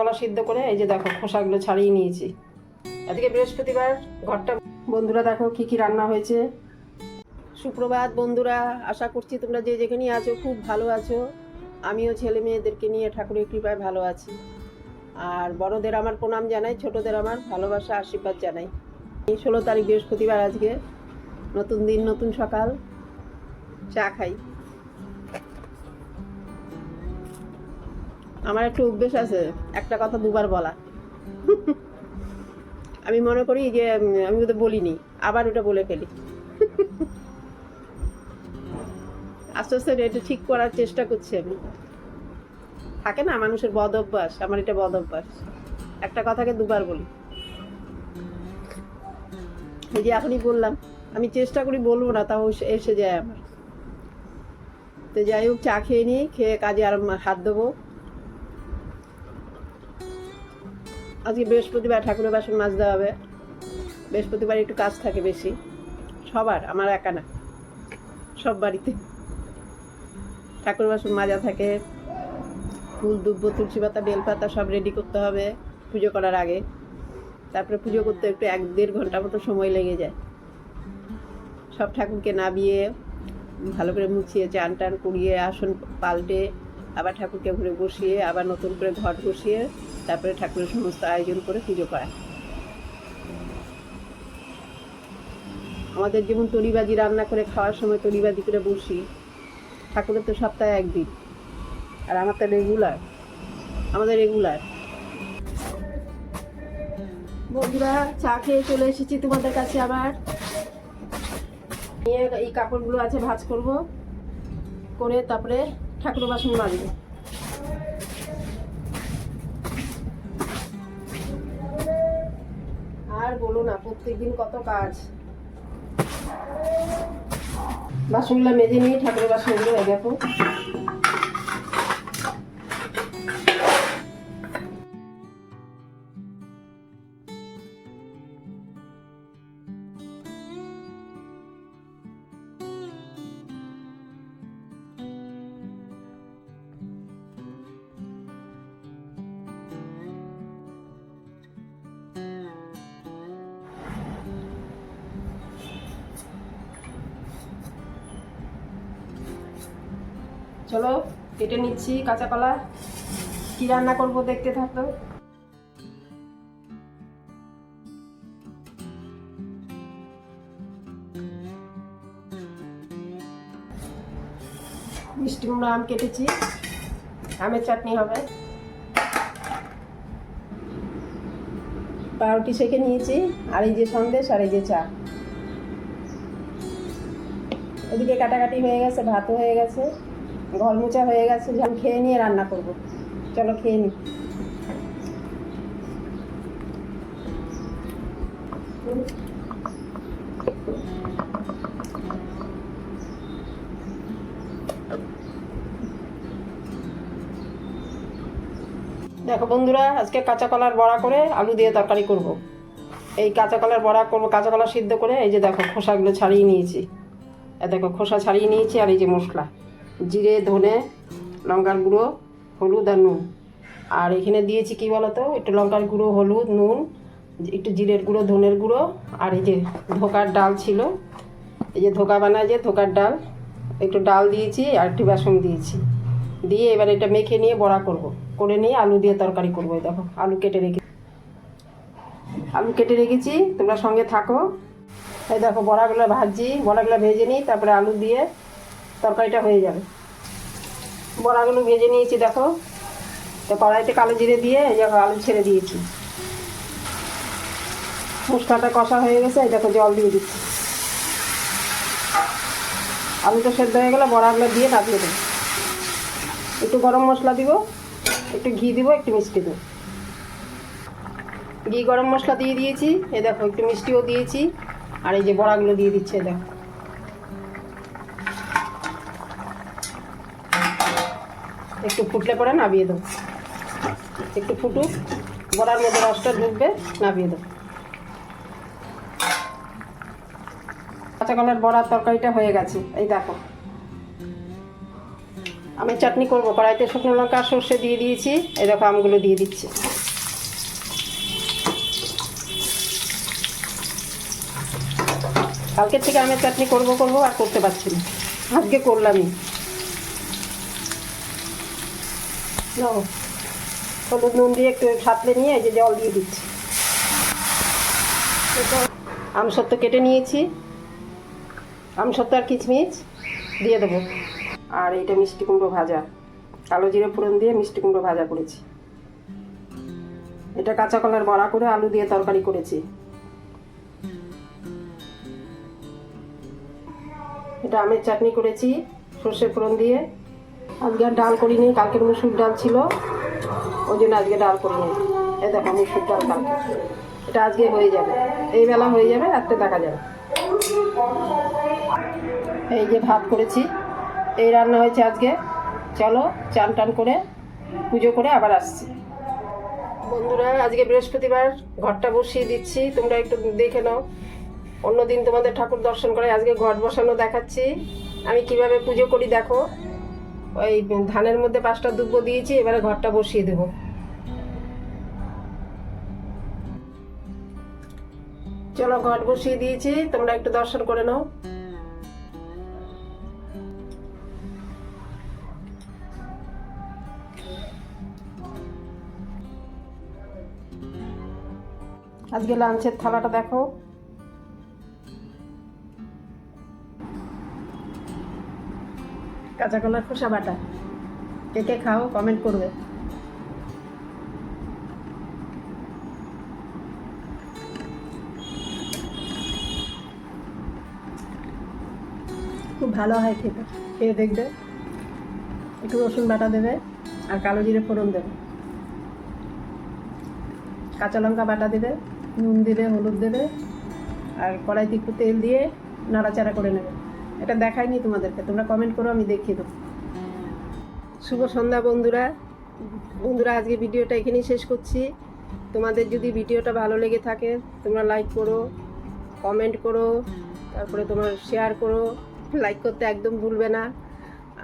কলা সিদ্ধ করে এই যে দেখো খোসাগুলো ছাড়িয়ে নিয়েছি। আজকে বৃহস্পতিবার ঘরটা বন্ধুরা দেখো কি কি রান্না হয়েছে। সুপ্রভাত বন্ধুরা, আশা করছি তোমরা যে যেখানে আছো খুব ভালো আছো। আমিও ছেলে মেয়েদেরকে নিয়ে ঠাকুরের কৃপায় ভালো আছি। আর বড়দের আমার প্রণাম জানাই, ছোটদের আমার ভালোবাসা, আশীর্বাদ জানাই। এই ষোলো তারিখ বৃহস্পতিবার আজকে। নতুন দিন, নতুন সকাল। চা খাই। আমার একটু অভ্যেস আছে, একটা কথা দুবার বলা। আমি মনে করি যে আমি ওদের বলিনি, আবার ওটা বলে ফেলি। আস্তে আস্তে এটা ঠিক করার চেষ্টা করছি আমি। থাকে না, মানুষের বদ অভ্যাস, আমার এটা বদ অভ্যাস। একটা কথাকে দুবার বলি। এই যে এখনই বললাম, আমি চেষ্টা করি বলব না, তাও এসে- যায় আমার। তো যাই হোক, চা খেয়ে নিই খেয়ে কাজে আর হাত দেবো আজকে বৃহস্পতিবার ঠাকুরের বাসন মাজতে হবে। বৃহস্পতিবার একটু কাজ থাকে বেশি। সবার, আমার একা না। সব বাড়িতে। ঠাকুর বাসন মাজা থাকে। ফুল দুব্ব, তুলসী পাতা, বেলপাতা সব রেডি করতে হবে পুজো করার আগে। তারপরে পুজো করতে একটু এক দেড় ঘণ্টা মতো সময় লেগে যায়। সব ঠাকুরকে নাবিয়ে, ভালো করে মুছিয়ে, চান টান করিয়ে, আসন পাল্টে, আবার ঠাকুরকে ঘুরে বসিয়ে, আবার নতুন করে ঘট বসিয়ে তারপরে ঠাকুরের সমস্ত আয়োজন করে পুজো করা। আমাদের যেমন তরিবাজি রান্না করে খাওয়ার সময় তরিবাজি করে বসি, ঠাকুরের তো সপ্তাহে একদিন। আর আমার তো রেগুলার আমাদের রেগুলার বন্ধুরা, চা খেয়ে চলে এসেছি তোমাদের কাছে আবার। নিয়ে এই কাপড়গুলো আছে ভাজ করব, করে তারপরে ঠাকুর বাসন মাজবো। আর বলো না প্রত্যেকদিন কত কাজ। বাসনগুলো মেজে নিয়ে ঠাকুরের বাসনগুলো দেখো। চলো, কেটে নিচ্ছি কাঁচা কলা। কি রান্না করব দেখতে থাকো। মিষ্টি কুমড়ো আম কেটেছি। আমের চাটনি হবে। পাউরুটি সেঁকে নিয়েছি, আর এই যে সন্দেশ আর এই যে চা। ওদিকে কাটাকাটি হয়ে গেছে, ভাতও হয়ে গেছে। ঘর মোচা হয়ে গেছে আমি খেয়ে নিয়ে রান্না করব। চলো খেয়ে নি। দেখো বন্ধুরা, আজকে কাঁচা কলার বড়া করে আলু দিয়ে তরকারি করব। এই কাঁচা কলার বড়া করব, কাঁচা কলা সিদ্ধ করে, এই যে দেখো খোসাগুলো ছাড়িয়ে নিয়েছি। দেখো খোসা ছাড়িয়ে নিয়েছি আর এই যে মশলা। জিরে, ধনে, লঙ্কার গুঁড়ো, হলুদ আর নুন। আর এখানে দিয়েছি কি বলতো? একটু লঙ্কার গুঁড়ো, হলুদ, নুন, একটু জিরের গুঁড়ো, ধনের গুঁড়ো, আর এই যে ধোকার ডাল ছিল। এই যে ধোকা বানায় যে ধোকার ডাল, একটু ডাল দিয়েছি আর একটু বেসন দিয়েছি। দিয়ে এবার এটা মেখে নিয়ে বড়া করব। করে নিয়ে আলু দিয়ে তরকারি করব দেখো, আলু কেটে রেখে আলু কেটে রেখেছি, তোমরা সঙ্গে থাকো। এই দেখো, বড়াগুলো ভাজি বড়াগুলো ভেজে নিই, তারপরে আলু দিয়ে তরকারিটা হয়ে যাবে। বড়াগুলো ভেজে নিয়েছি, দেখো। তো কড়াইতে কালো জিরে দিয়ে এই দেখো আলু ছেড়ে দিয়েছি। মশলাটা কষা হয়ে গেছে, এই দেখো জল দিয়ে দিচ্ছি। আলুটা সেদ্ধ হয়ে গেলে বড়াগুলো দিয়ে নামিয়ে দেবো। একটু গরম মশলা দিব, একটু ঘি দিব, একটু মিষ্টি দেবো। ঘি গরম মশলা দিয়ে দিয়েছি এ দেখো একটু মিষ্টিও দিয়েছি, আর এই যে বড়াগুলো দিয়ে দিচ্ছে দেখো। একটু ফুটলে পরে নামিয়ে দেবো। একটু ফুটুক বড়ার মধ্যে রসটা ঢুকবে নামিয়ে দেবো। কাঁচা কলার বড়ার তরকারিটা হয়ে গেছে, এই দেখো। আমি চাটনি করব, কড়াইতে শুকনো লঙ্কা, সর্ষে দিয়ে দিয়েছি, এই দেখো আমগুলো দিয়ে দিচ্ছি। কালকে থেকে আমের চাটনি করব করব আর করতে পারছি না। আজকে করলামই। নাও হলুদ নুন দিয়ে একটু সাতলে নিয়ে এই যে জল দিয়ে দিচ্ছি। আম সত্য কেটে নিয়েছি। আম সত্য আর কিচমিচ দিয়ে দেবো। আর এইটা মিষ্টি কুমড়ো ভাজা। কালো জিরে ফোড়ন দিয়ে মিষ্টি কুমড়ো ভাজা করেছি। এটা কাঁচা কলার বড়া করে আলু দিয়ে তরকারি করেছি। এটা আমের চাটনি করেছি সর্ষে ফোড়ন দিয়ে। আজকে আর ডাল করিনি, কালকের মুসুর ডাল ছিল। ওই জন্য আজকে ডাল করিনি। এ দেখো, মুসুর ডাল কালকে। এটা আজকে হয়ে যাবে। এই বেলা হয়ে যাবে, রাত্রে দেখা যাবে। এই যে ভাত করেছি, এই রান্না হয়েছে আজকে। চলো, চান টান করে, পুজো করে আবার আসছি। বন্ধুরা, আজকে বৃহস্পতিবার, ঘরটা বসিয়ে দিচ্ছি। তোমরা একটু দেখে নাও। অন্যদিন তোমাদের ঠাকুর দর্শন করে আজকে ঘট বসানো দেখাচ্ছি। আমি কীভাবে পুজো করি দেখো। ওই ধানের মধ্যে পাঁচটা দুব্বো দিয়েছি, এবারে ঘরটা বসিয়ে দেবো। চলো ঘট বসিয়ে দিয়েছি, তোমরা একটু দর্শন করে নাও। আজকে লাঞ্চের থালাটা দেখো। কাঁচা কলার খোসা বাটা। কে কে খাও কমেন্ট করবে। খুব ভালো হয় খেতে। খেয়ে দেখবে। একটু রসুন বাটা দেবে আর কালো জিরে ফোড়ন দেবে। কাঁচা লঙ্কা বাটা দেবে, নুন দেবে, হলুদ দেবে আর কড়াইতে একটু তেল দিয়ে নাড়াচাড়া করে নেবে। এটা দেখাইনি তোমাদেরকে, তোমরা কমেন্ট করো, আমি দেখিয়ে দেবো। শুভ সন্ধ্যা বন্ধুরা। বন্ধুরা, আজকে ভিডিওটা এখানেই শেষ করছি। তোমাদের যদি ভিডিওটা ভালো লেগে থাকে, তোমরা লাইক করো কমেন্ট করো, তারপরে তোমার শেয়ার করো লাইক করতে একদম ভুলবে না।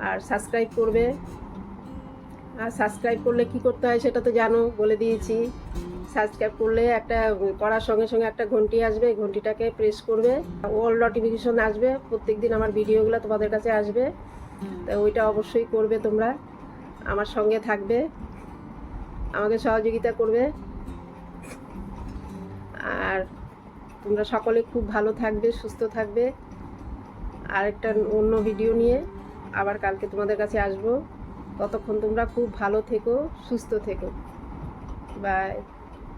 আর সাবস্ক্রাইব করবে। আর সাবস্ক্রাইব করলে কি করতে হয় সেটা তো জানো, বলে দিয়েছি। সাবস্ক্রাইব করলে একটা করার সঙ্গে সঙ্গে একটা ঘন্টি আসবে ঘন্টিটাকে প্রেস করবে। অল নোটিফিকেশন আসবে প্রত্যেক দিন আমার ভিডিওগুলো তোমাদের কাছে আসবে। তো ওইটা অবশ্যই করবে তোমরা, আমার সঙ্গে থাকবে, আমাকে সহযোগিতা করবে। আর তোমরা সকলে খুব ভালো থাকবে, সুস্থ থাকবে। আর একটা অন্য ভিডিও নিয়ে আবার কালকে তোমাদের কাছে আসব। ততক্ষণ তোমরা খুব ভালো থেকো, সুস্থ থেকো। বাই